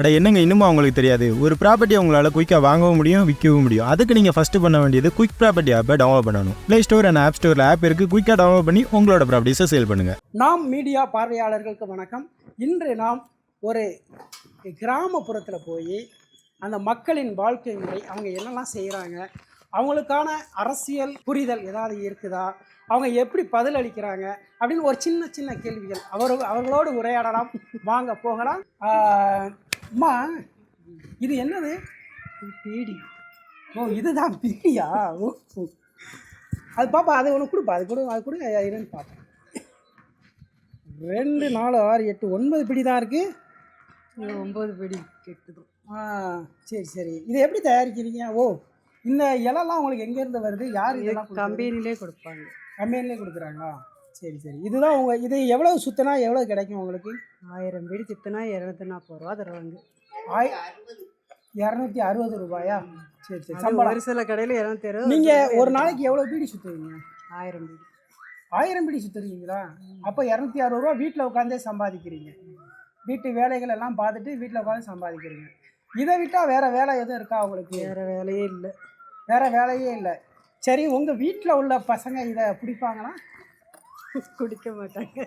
அட என்னங்க இன்னுமா அவங்களுக்கு தெரியாது? ஒரு ப்ராப்பர்ட்டி உங்களால் குயிக்காக வாங்கவும் முடியும் விற்கவும் முடியும். அதுக்கு நீங்கள் ஃபஸ்ட்டு பண்ண வேண்டியது குயிக் ப்ராப்பர்ட்டி ஆப்பை டவுன்லோட் பண்ணணும். ப்ளே ஸ்டோர் அண்ட் ஆப் ஸ்டோரில் ஆப் இருக்குது குயிக்காக டவுன்லோட் பண்ணி உங்களோட ப்ராப்பர்ட்டிஸை சேல் பண்ணுங்கள் நாம் மீடியா பார்வையாளர்களுக்கு வணக்கம். இன்று நாம் ஒரு கிராமப்புறத்தில் போய் அந்த மக்களின் வாழ்க்கை முறை அவங்க என்னெல்லாம் செய்கிறாங்க அவங்களுக்கான அரசியல் புரிதல் ஏதாவது இருக்குதா அவங்க எப்படி பதில் அளிக்கிறாங்க அப்படின்னு ஒரு சின்ன சின்ன கேள்விகள். அவர் அவர்களோடு உரையாடலாம். வாங்க போகலாம். அம்மா இது என்னது? பீடி. ஓ இதுதான் பீடியா? ஓ ஓ. அது பாப்பா அது ஒன்று கொடுப்பா அது கொடு அது கொடு என்னன்னு பார்ப்போம் ரெண்டு நாலு ஆறு எட்டு ஒன்பது பிடி தான் இருக்குது ஒம்பது படி கெட்டுதும் ஆ சரி சரி. இதை எப்படி தயாரிக்கிறீங்க? ஓ இந்த இலெல்லாம் உங்களுக்கு எங்கேருந்து வருது? யார் இதெல்லாம் கம்பி கம்பெனிலே கொடுப்பாங்க. கம்பெனிலே கொடுக்குறாங்களா? சரி சரி. இதுதான் உங்கள் இது எவ்வளோ சுத்தினா எவ்வளோ கிடைக்கும் உங்களுக்கு? ஆயிரம் பீடி சித்துனா இரநூத்தி நாற்பது ரூபா தருவாங்க. ஆய் இரநூத்தி அறுபது ரூபாயா? சரி சரி. சம்பளம். ஒரு சில கடையில் இரநூத்தி அறுபது நீங்கள் ஒரு நாளைக்கு எவ்வளோ பீடி சுற்றுவீங்க ஆயிரம் பீடி ஆயிரம் பீடி சுற்றுறீங்களா அப்போ இரநூத்தி அறுபது ரூபா வீட்டில் உட்காந்தே சம்பாதிக்கிறீங்க. வீட்டு வேலைகள் எல்லாம் பார்த்துட்டு வீட்டில் உட்காந்து சம்பாதிக்கிறீங்க. இதை விட்டால் வேறு வேலை எதுவும் இருக்கா உங்களுக்கு? வேறு வேலையே இல்லை. வேற வேலையே இல்லை. சரி உங்கள் வீட்டில் உள்ள பசங்க இதை பிடிப்பாங்களா? குடிக்க மாட்டாங்க.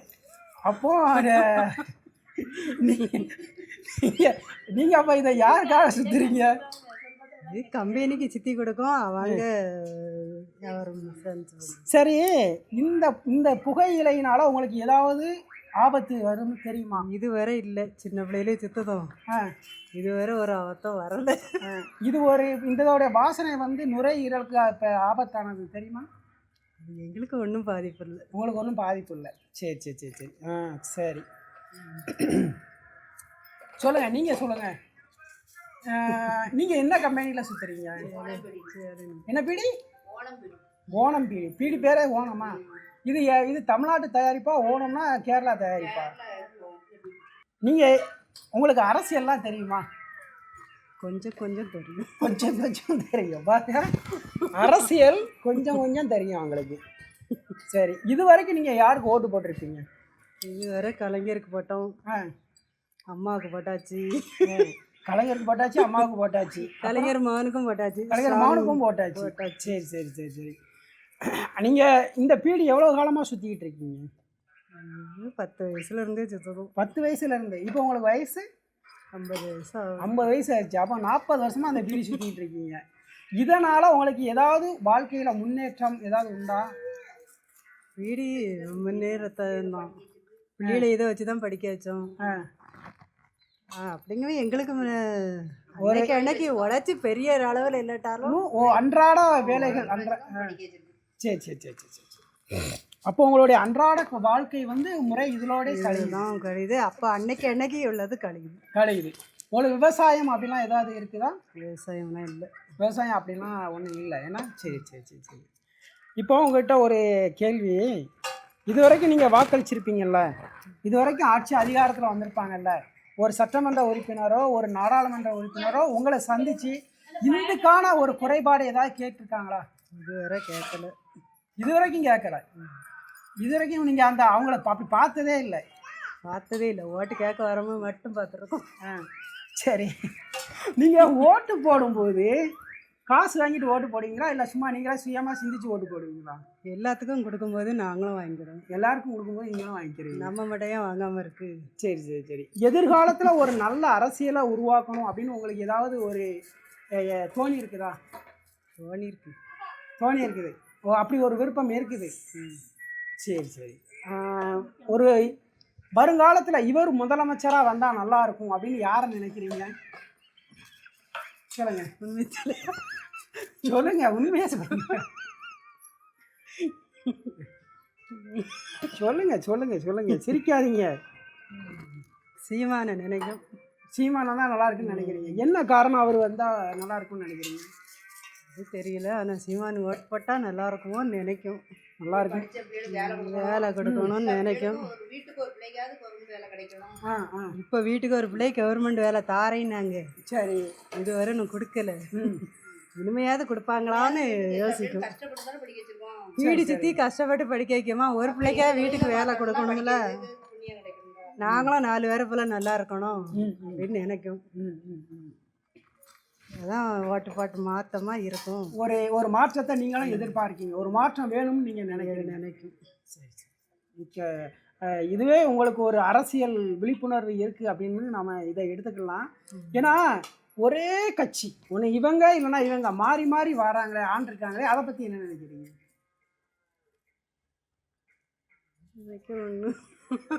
அப்போ நீங்கள் அப்போ இதை யாருக்காக சுற்றுறீங்க இது கம்பெனிக்கு சித்தி கொடுக்கும் அவங்க சரி இந்த இந்த புகையிலையினால உங்களுக்கு ஏதாவது ஆபத்து வரும்னு தெரியுமா? இதுவரை இல்லை. சின்ன பிள்ளையிலே சித்ததும் இதுவரை ஒரு அவத்தம் வரல. இது ஒரு இதோட வாசனை வந்து நுரையீரலுக்கு இப்போ ஆபத்தானது தெரியுமா? எங்களுக்கு ஒன்றும் பாதிப்பு இல்லை. உங்களுக்கு ஒன்றும் பாதிப்பு இல்லை. சரி சரி சரி சரி. ஆ சரி. சொல்லுங்கள் நீங்கள் சொல்லுங்கள் நீங்கள் என்ன கம்பெனியில் சுற்றுறீங்க என்ன பீடி? ஓணம் பீடி பீடி பேரே ஓணமா? இது இது தமிழ்நாட்டு தயாரிப்பா ஓணம்னா கேரளா தயாரிப்பா? நீங்கள் உங்களுக்கு அரசியல்லாம் தெரியுமா? கொஞ்சம் கொஞ்சம் தெரியும். கொஞ்சம் கொஞ்சம் தெரியும். பாருங்க. அரசியல் கொஞ்சம் கொஞ்சம் தெரியும் உங்களுக்கு சரி இது வரைக்கும் நீங்கள் யாருக்கு ஓட்டு போட்டிருப்பீங்க? இதுவரை கலைஞருக்கு போட்டோம். ஆ. அம்மாவுக்கு போட்டாச்சு. கலைஞருக்கு போட்டாச்சு அம்மாவுக்கு போட்டாச்சு. கலைஞர் மகனுக்கும் போட்டாச்சு. கலைஞர் மானுக்கும் போட்டாச்சு. போட்டாச்சு. சரி சரி சரி சரி. நீங்கள் இந்த பீடி எவ்வளோ காலமாக சுற்றிக்கிட்டு இருக்கீங்க? பத்து வயசுல இருந்தே சுத்ததும். பத்து வயசுல இருந்து. இப்போ உங்களுக்கு வயசு? ஐம்பது வயசு. ஐம்பது வயசு ஆயிடுச்சு அப்போ நாற்பது வருஷமாக அந்த பீடி சுற்றிக்கிட்டு இருக்கீங்க. இதனால் உங்களுக்கு ஏதாவது வாழ்க்கையில் முன்னேற்றம் ஏதாவது உண்டா? வீடு முன்னேறத்தை தான் பிள்ளைகளை இதை வச்சு தான் படிக்க வச்சோம். அப்படிங்கவே எங்களுக்கு முன்ன- அன்னைக்கு உழைச்சி பெரிய அளவில் இல்லாட்டாலும் ஓ அன்றாட வேலைகள் அன்றா. சரி சரி சரி சரி சரி. அப்போ உங்களுடைய அன்றாட வாழ்க்கை வந்து முறை இதோட கழியுது. இதுதான் கழியுது. அப்போ அன்னைக்கு அன்னைக்கு உள்ளது கழியுது. கழியுது. உங்களுக்கு விவசாயம் அப்படிலாம் ஏதாவது இருக்குதா? விவசாயம்லாம் இல்லை. விவசாயம் அப்படிலாம் ஒன்றும் இல்லை. ஏன்னா சரி சரி சரி சரி. இப்போ உங்கள்கிட்ட ஒரு கேள்வி. இது வரைக்கும் நீங்கள் வாக்களிச்சிருப்பீங்கல்ல? இது வரைக்கும் ஆட்சி அதிகாரத்தில் வந்திருப்பாங்கல்ல? ஒரு சட்டமன்ற உறுப்பினரோ ஒரு நாடாளுமன்ற உறுப்பினரோ உங்களை சந்தித்து இதுக்கான ஒரு குறைபாடு ஏதாவது கேட்டிருக்காங்களா? இதுவரை கேட்கல. இது வரைக்கும் கேட்கல. இது வரைக்கும் நீங்கள் அந்த அவங்கள பா- அப்படி பார்த்ததே இல்லை. பார்த்ததே இல்லை. ஓட்டு கேட்க வரவங்க மட்டும் பார்த்துருக்கோம். ஆ. சரி. நீங்கள் ஓட்டு போடும்போது காசு வாங்கிட்டு ஓட்டு போடுவீங்களா? இல்லை சும்மா நீங்களா சுயமாக சிந்திச்சு ஓட்டு போடுவீங்களா? எல்லாத்துக்கும் கொடுக்கும்போது நாங்களும் வாங்கிக்கிறோம். எல்லாருக்கும் கொடுக்கும்போது நீங்களும் வாங்கிக்கிறீங்க. நம்ம மட்டும் வாங்காமல் இருக்கு? சரி சரி சரி. எதிர்காலத்தில் ஒரு நல்ல அரசியலை உருவாக்கணும் அப்படின்னு உங்களுக்கு ஏதாவது ஒரு தோணி இருக்குதா? தோணி இருக்கு. தோணி இருக்குது. ஓ அப்படி ஒரு விருப்பம் இருக்குது. சரி சரி. ஆஹ், ஒரு வருங்காலத்தில் இவர் முதலமைச்சராக வந்தால் நல்லா இருக்கும் அப்படின்னு யாரை நினைக்கிறீங்க? சொல்லுங்க உண்மையிலே சொல்லுங்க உண்மையாக சொல்லுங்க. சொல்லுங்க சொல்லுங்க சொல்லுங்க. சிரிக்காதீங்க. சீமான நினைக்கும் சீமானா தான் நல்லா இருக்குன்னு நினைக்கிறீங்க. என்ன காரணம் அவர் வந்தால் நல்லா இருக்கும்னு நினைக்கிறீங்க? அது தெரியல. ஆனால் சீமான் ஓட்டு போட்டால் நல்லா இருக்குமோன்னு நினைக்கும். நல்லா இருக்கும் வேலை கொடுக்கணும்னு நினைக்கும் வீட்டுக்கு ஒரு பிள்ளைக்காவது கவர்மெண்ட் வேலை கிடைக்கணும் இப்போ வீட்டுக்கு ஒரு பிள்ளை கவர்மெண்ட் வேலை தாரேன்னாங்க. சரி. இதுவரை நான் கொடுக்கல. இனிமையாவது கொடுப்பாங்களான்னு யோசிக்கும். வீடு சுற்றி கஷ்டப்பட்டு படிக்க வைக்கமா? ஒரு பிள்ளைக்கா வீட்டுக்கு வேலை கொடுக்கணும்ல? நாங்களும் நாலு பேரை போல நல்லா இருக்கணும் அப்படின்னு நினைக்கும். அதான் ஓட்டு பாட்டு மாத்தமா இருக்கும். ஒரு ஒரு மாற்றத்தை நீங்களும் எதிர்பார்க்கீங்க. ஒரு மாற்றம் வேணும்னு நீங்கள் நினைக்கிறீங்க. நினைக்கும். சரி சரி. மிக்க இதுவே உங்களுக்கு ஒரு அரசியல் விழிப்புணர்வு இருக்குது அப்படின்னு நம்ம இதை எடுத்துக்கலாம். ஏன்னா ஒரே கட்சி ஒன்று இவங்க இல்லைன்னா இவங்க மாறி மாறி வராங்களே ஆண்டிருக்காங்களே அதை பற்றி என்ன நினைக்கிறீங்க?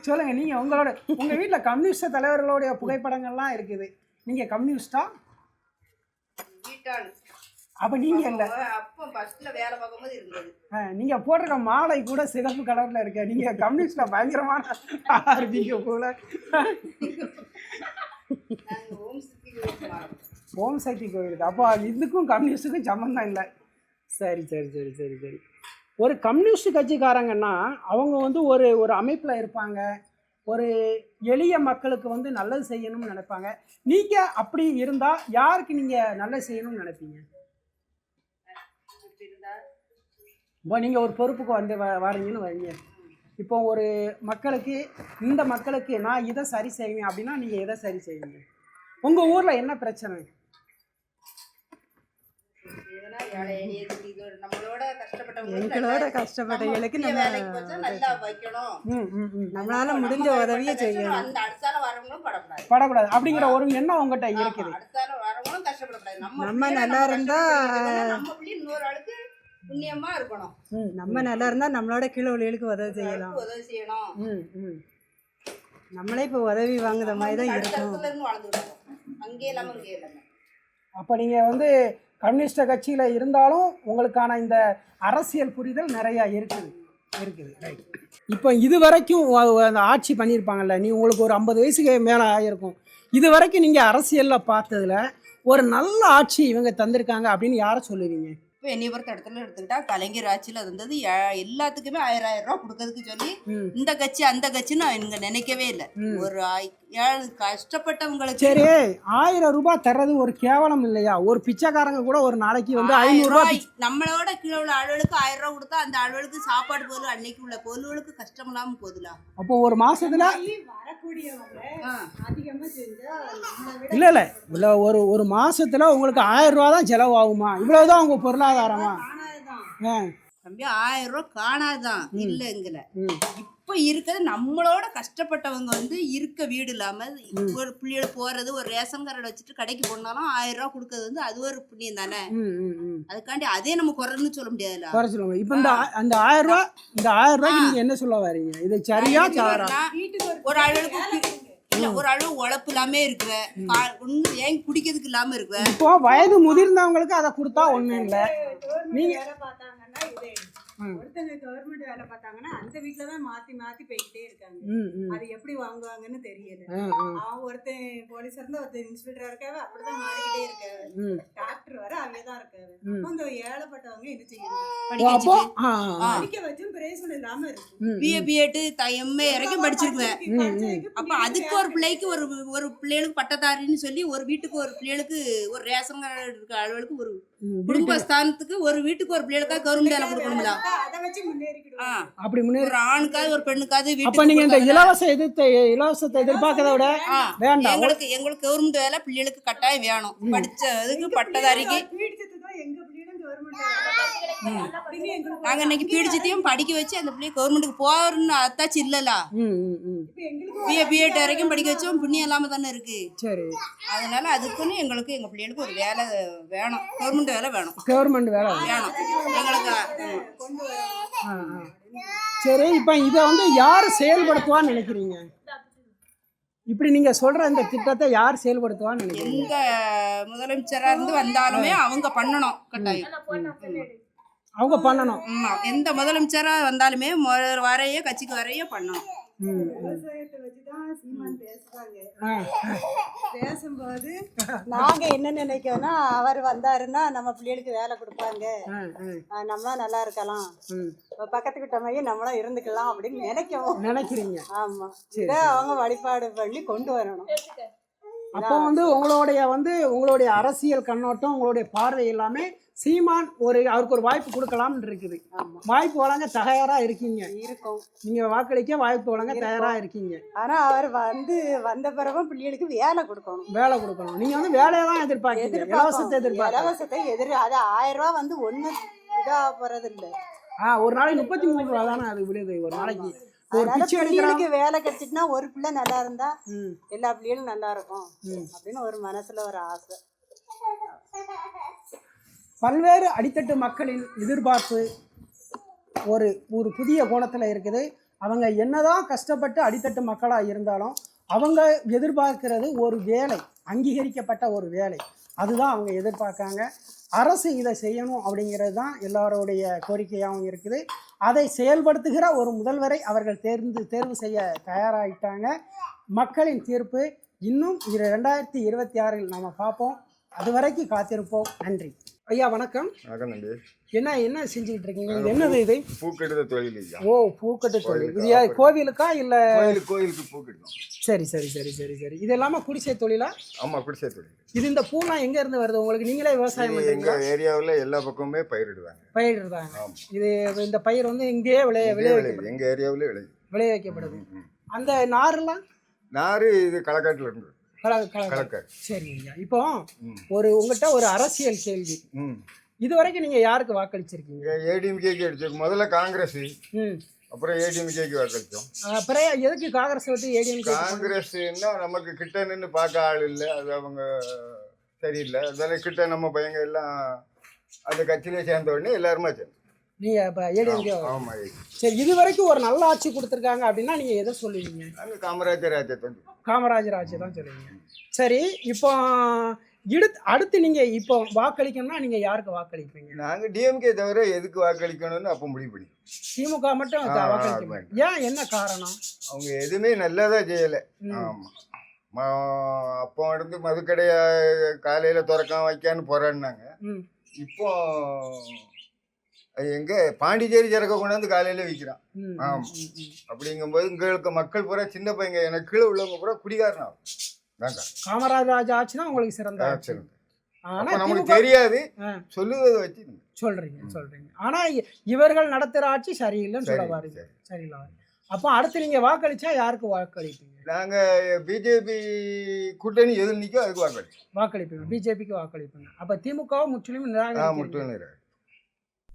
சொல்லுங்க நீங்கள் உங்களோட உங்கள் வீட்டில் கம்யூனிஸ்ட் தலைவர்களுடைய புகைப்படங்கள்லாம் இருக்குது. நீங்கள் கம்யூனிஸ்டா? அப்போ நீங்கள் இல்லை அப்போ ஃபர்ஸ்ட்ல வேலை பார்க்கும்போது இருந்தது. நீங்கள் போட்டிருக்க மாலை கூட சிகப்பு கலர்ல இருக்க. நீங்கள் கம்யூனிஸ்ட்ல பயங்கரமான ஆர்பிங்க போல. ஓம் சக்தி கோயிலுக்கு. அப்போ இதுக்கும் கம்யூனிஸ்டுக்கும் சம்மந்தம் இல்லை. சரி சரி சரி சரி சரி. ஒரு கம்யூனிஸ்ட் கட்சிக்காரங்கன்னா அவங்க வந்து ஒரு ஒரு அமைப்பில் இருப்பாங்க. ஒரு எளிய மக்களுக்கு வந்து நல்லது செய்யணும்னு நினைப்பாங்க. நீங்கள் அப்படி இருந்தால் யாருக்கு நீங்கள் நல்லது செய்யணும்னு நினைப்பீங்க இப்படி இருந்தா இப்போ நீங்கள் ஒரு பொறுப்புக்கு வந்து வ வரீங்கன்னு வரீங்க இப்போ ஒரு மக்களுக்கு இந்த மக்களுக்கு நான் இதை சரி செய்வேன் அப்படின்னா நீங்கள் எதை சரி செய்வீங்க? உங்கள் ஊரில் என்ன பிரச்சனை? எங்களோட கஷ்டப்பட்டவங்களுக்கு நம்ம நம்மளால முடிஞ்ச உதவியை செய்யணும். அந்த அடுத்தால வரவங்களும் படக்கூடாது. அப்படிங்கிற ஒரு எண்ணம் உங்ககிட்ட இருக்குது. நம்ம நல்லா இருந்தா- புண்ணியமா இருக்கணும். ம் நம்ம நல்லா இருந்தா நம்மளோட கீழே உள்ளவங்களுக்கு உதவி செய்யலாம். உதவி செய்யணும். ம் ம். நம்மளே இப்போ உதவி வாங்குற மாதிரி தான் இருக்கும். அங்கே இல்லாம இங்கே இல்லாம அப்போ நீங்கள் வந்து கம்யூனிஸ்ட் கட்சியில் இருந்தாலும் உங்களுக்கான இந்த அரசியல் புரிதல் நிறையா இருக்குது இருக்குது. ரைட் இப்போ இது வரைக்கும் அந்த ஆட்சி பண்ணியிருப்பாங்கல்ல நீ உங்களுக்கு ஒரு ஐம்பது வயசுக்கு மேலே ஆகிருக்கும் இது வரைக்கும் நீங்கள் அரசியலில் பார்த்ததுல ஒரு நல்ல ஆட்சி இவங்க தந்திருக்காங்க அப்படின்னு யாரை சொல்லுவீங்க? இப்போ என்னை பொறுத்த இடத்துல எடுத்துக்கிட்டா கலைஞர் ஆட்சியில் இருந்தது எல்லாத்துக்குமே ஆயிரம் ஆயிரம் ரூபா கொடுக்கறதுக்கு சொல்லி இந்த கட்சி அந்த கட்சின்னு இங்க நினைக்கவே இல்லை. ஒரு ஆய்- கஷ்டப்பட்டவங்களுக்கு சரி ஆயிரம் ரூபாய் தர்றது ஒரு கேவலம் இல்லையா? ஒரு பிச்சைக்காரங்க கூட ஒரு நாளைக்கு வந்து ஐநூறுரூவா ரூபாய் நம்மளோட கீழே உள்ள ஆளுகளுக்கு ஆயிரம் ரூபா கொடுத்தா அந்த ஆளுகளுக்கு சாப்பாடு பொருள் அன்னைக்கு உள்ள பொருளுக்கு கஷ்டம் இல்லாம போதுலா? அப்போ ஒரு மாசத்துல இல்லை இல்லை. இல்லை ஒரு ஒரு மாசத்துல உங்களுக்கு ஆயிரம் ரூபா தான் செலவாகுமா? இவ்வளவுதான் உங்க பொருளாதாரமா? ஆ. தம்பி ஆயிரம் ரூபா காணாதான் இல்லைங்கல. ம். இப்போ இருக்கிறது நம்மளோட கஷ்டப்பட்டவங்க வந்து இருக்க வீடு இல்லாம ஒரு பிள்ளைகள் போறது ஒரு ரேஷன் கார்டு வச்சுட்டு கடைக்கு போனாலும் ஆயிரம் ரூபா கொடுக்கறது வந்து அது ஒரு புண்ணியம் தானே? அதுக்காண்டி அதே நம்ம குறைன்னு சொல்ல முடியாதுல்ல? குறை சொல்லுங்க இப்போ இந்த அந்த ஆயிரம் ரூபா இந்த ஆயிரம் ரூபாய்க்கு நீங்க என்ன சொல்ல வரீங்க இது சரியா தவறா ஒரு ஆளுக்கு இல்ல ஒரு அளவு உழைப்பு இல்லாம இருக்கிற ஒண்ணு ஏன் குடிக்கிறதுக்கு இல்லாம இருக்கிற இப்போ வயது முதிர்ந்தவங்களுக்கு அதை கொடுத்தா ஒண்ணும் இல்லை. நீங்க வேலை பார்த்தாங்கன்னா இதே ம். ஒருத்தங்க கவர்மெண்ட் வேலை பார்த்தாங்கன்னா அந்த வீட்ல தான் மாத்தி மாத்தி போய்கிட்டே இருக்காங்க. அது எப்படி வாங்குவாங்கன்னு தெரியல ஒருத்தன் போலீஸ் இருந்தா ஒருத்தன் இன்ஸ்பெக்டரா இருக்காவ அப்படிதான் மாறிக்கிட்டே இருக்காவ. டாக்டர் வர அவங்க தான் இருக்காவ. அப்போ இந்த ஏழைப்பட்டவங்க என்ன செய்யணும்? படிக்க அப்போ பிஏ பிஎட் எம்ஏ வரைக்கும் படிச்சிருக்குவேன். அப்ப அதுக்கு ஒரு பிள்ளைக்கு ஒரு ஒரு பிள்ளைகளுக்கு பட்டதாரின்னு சொல்லி ஒரு வீட்டுக்கு ஒரு பிள்ளைகளுக்கு ஒரு ரேஷன் கார்டு இருக்க அளவுக்கு ஒரு குடும்ப ஸ்தானத்துக்கு ஒரு வீட்டுக்கு ஒரு பிள்ளைகளுக்கா கவர்மெண்ட் வேலை கொடுக்கணும்ல. அப்படி முன்னேறி ஒரு ஆணுக்காவது ஒரு பெண்ணுக்காவது அப்ப வீட்டுக்கு நீங்க இந்த இலவச எதிர்த்த இலவசத்தை எதிர்பார்க்கறத விட வேண்டாம். எங்களுக்கு எங்களுக்கு கவர்மெண்ட் வேலை பிள்ளைகளுக்கு கட்டாயம் வேணும். படிச்சதுக்கு பட்டதாரிக்கு பீடிச்சதுதான் எங்க பிள்ளைகளும் கவர்மெண்ட் வேலை பார்க்கணும். அப்படின்னு எங்களுக்கு நாங்க இன்னைக்கு பீடிச்சத்தையும் படிக்க வச்சு அந்த பிள்ளைய கவர்மெண்ட்டுக்கு போறன்னு அத்தாச்சு இல்லல ம் ம் ம். இப்ப எங்களுக்கு பிஏ பிஎட் வரைக்கும் படிக்க வச்சோம் புண்ணியம் இல்லாம தானே இருக்கு. சரி. அதனால அதுக்குன்னு எங்களுக்கு எங்க பிள்ளைகளுக்கு ஒரு வேலை வேணும். கவர்மெண்ட் வேலை வேணும். கவர்மெண்ட் வேலை வேணும். எங்களுக்கு. சரி இப்போ இதை வந்து யார் செயல்படுத்துவான்னு நினைக்கிறீங்க? இப்படி நீங்க சொல்ற இந்த திட்டத்தை யார் செயல்படுத்துவான்னு நினைக்கிறீங்க? எங்க முதலமைச்சரா இருந்து வந்தாலுமே அவங்க பண்ணணும் கட்டாயம். அவங்க பண்ணணும். எந்த முதலமைச்சரா வந்தாலுமே முதல் வரையே கட்சிக்கு வரையே பண்ணணும். விவசாயத்தை வச்சுதான் சீமான் பேசுறாங்க. ஆ, பேசும்போது நாங்க என்ன நினைக்கிறோம்னா அவர் வந்தாருன்னா நம்ம பிள்ளைகளுக்கு வேலை கொடுப்பாங்க. நம்மளாம் நல்லா இருக்கலாம். பக்கத்து கிட்ட மாதிரி நம்மளும் இருந்துக்கலாம் அப்படின்னு நினைக்கவும் நினைக்கிறீங்க. ஆமா. இதை அவங்க வழிபாடு பண்ணி கொண்டு வரணும். அப்போ வந்து உங்களுடைய வந்து உங்களுடைய அரசியல் கண்ணோட்டம் உங்களுடைய பார்வை எல்லாமே சீமான் ஒரு அவருக்கு ஒரு வாய்ப்பு கொடுக்கலாம்னு இருக்குது. வாய்ப்பு வழங்க தயாரா இருக்கீங்க. இருக்கும். நீங்க வாக்களிக்க வாய்ப்பு வழங்க. தயாரா இருக்கீங்க. ஆனா அவர் வந்து வந்த பிறகும் பிள்ளைகளுக்கு வேலை கொடுக்கணும். வேலை கொடுக்கணும். நீங்க வந்து வேலையை தான் எதிர்பார்க்கீங்க. இலவசத்தை எதிர்பார்க்க இலவசத்தை எதிர் அது ஆயிரம் ரூபாய் வந்து ஒண்ணு இதா போறது இல்ல ஆ ஒரு நாளைக்கு முப்பத்தி மூணு ரூபா தானே அது விழுது ஒரு நாளைக்கு. ஒரு பிச்சை பிள்ளைகளுக்கு வேலை கிடைச்சிட்டுனா ஒரு பிள்ளை நல்லா இருந்தா எல்லா பிள்ளைகளும் நல்லா இருக்கும். அப்படின்னு ஒரு மனசுல ஒரு ஆசை. பல்வேறு அடித்தட்டு மக்களின் எதிர்பார்ப்பு ஒரு ஒரு புதிய கோணத்தில் இருக்குது. அவங்க என்னதான் கஷ்டப்பட்டு அடித்தட்டு மக்களாக இருந்தாலும் அவங்க எதிர்பார்க்கிறது ஒரு வேலை அங்கீகரிக்கப்பட்ட ஒரு வேலை. அதுதான் அவங்க எதிர்பார்க்காங்க. அரசு இதை செய்யணும் அப்படிங்கிறது தான் எல்லாருடைய கோரிக்கையாகவும் இருக்குது. அதை செயல்படுத்துகிற ஒரு முதல்வரை அவர்கள் தேர்ந்து தேர்வு செய்ய தயாராகிட்டாங்க மக்களின் தீர்ப்பு இன்னும் இரு ரெண்டாயிரத்தி இருபத்தி ஆறில் நம்ம பார்ப்போம். அது வரைக்கும் காத்திருப்போம். நன்றி. ஐயா வணக்கம். வணக்கம் நம்பி என்ன என்ன செஞ்சுக்கிட்டு இருக்கீங்க? இது என்னது இது? பூக்கெடுத்த தொழில் ஐயா. ஓ பூக்கட்டு தொழில். இது கோவிலுக்கா இல்லை? கோயிலுக்கு கோயிலுக்கு பூக்கெடுத்தோம் சரி சரி சரி சரி சரி. இது எல்லாமே குடிசை தொழிலா? ஆமா குடிசை தொழில். இது இந்த பூலாம் எங்க இருந்து வருது? உங்களுக்கு நீங்களே விவசாயம் இது எங்க பண்றீங்களா ஏரியாவில் எல்லா பக்கமுமே பயிரிடுவாங்க பயிரிடுறாங்க. இது இந்த பயிர் வந்து இங்கேயே விளைய விளைய விளையுது. வைக்கப்படுது எங்க ஏரியாவில் விளையுது. விளைய வைக்கப்படுது. அந்த நாரெல்லாம்? நாறு இது களக்காட்டுல இருந்து கல கல களக்காடு சரி ஐயா இப்போ. ஒரு உங்ககிட்ட ஒரு அரசியல் கேள்வி. இது வரைக்கும் நீங்க யாருக்கு வாக்களிச்சிருக்கீங்க? ஏடிஎம்கேக்கு அடிச்சோம். முதல்ல காங்கிரஸ் அப்புறம் ஏடிஎம்கேக்கு வாக்களித்தோம் அப்புறம் எதுக்கு காங்கிரஸ் விட்டு ஏடிஎம் காங்கிரஸ்னா நமக்கு கிட்ட நின்று பார்க்க ஆள் இல்லை. அது அவங்க சரியில்லை. அதனால கிட்ட நம்ம பையங்க எல்லாம் அந்த கட்சியிலே சேர்ந்த உடனே எல்லாருமே சேர்ந்து நீங்க இப்போ ஏடிஎம்கே ஆமா சரி இது வரைக்கும் ஒரு நல்ல ஆட்சி கொடுத்துருக்காங்க அப்படின்னா நீங்க எதை சொல்லுவீங்க? நாங்கள் காமராஜர் ஆட்சியை காமராஜர் ஆட்சி தான் சொல்லுவீங்க. சரி இப்போ இடுத் அடுத்து நீங்க இப்போ வாக்களிக்கணும்னா நீங்க யாருக்கு வாக்களிப்பீங்க? நாங்கள் டிஎம்கே தவிர எதுக்கு வாக்களிக்கணும்னு அப்போ முடிவு பண்ணி. திமுக மட்டும் வாக்களிக்க ஆமாம். ஏன்? என்ன காரணம்? அவங்க எதுவுமே நல்லதா செய்யலை. ஆமாம் அப்போ இருந்து மதுக்கடையை காலையில் திறக்காம வைக்கான்னு போராடினாங்க. இப்போ எங்க? பாண்டிச்சேரி சரக்க கொண்டாந்து காலையில விற்கிறான் ம், ம், ஆமா. ம், ம். அப்படிங்கும்போது இங்களுக்கு மக்கள் பூரா சின்ன பையங்க. எனக்கு கீழே உள்ளவங்க பூரா குடிகாரன் ஆகும் ஆட்சி தான் உங்களுக்கு சிறந்த ஆ, ஆட்சி. சரி. ஆனா அப்போ நமக்கு தெரியாது. சொல்லுவதை வச்சு சொல்றீங்க சொல்றீங்க. ஆனா இ- இவர்கள் நடத்துற ஆட்சி சரியில்லைன்னு சொல்ல வாரீங்க சரி. சரியில்லை. அப்போ அடுத்து நீங்க வாக்களிச்சா யாருக்கு வாக்களிப்பீங்க? நாங்க பிஜேபி கூட்டணி எது நிற்கோ அதுக்கு வாக்களி வாக்களிப்பீங்க. பிஜேபிக்கு வாக்களிப்பீங்க. அப்ப திமுக முற்றிலும். முற்றிலும்.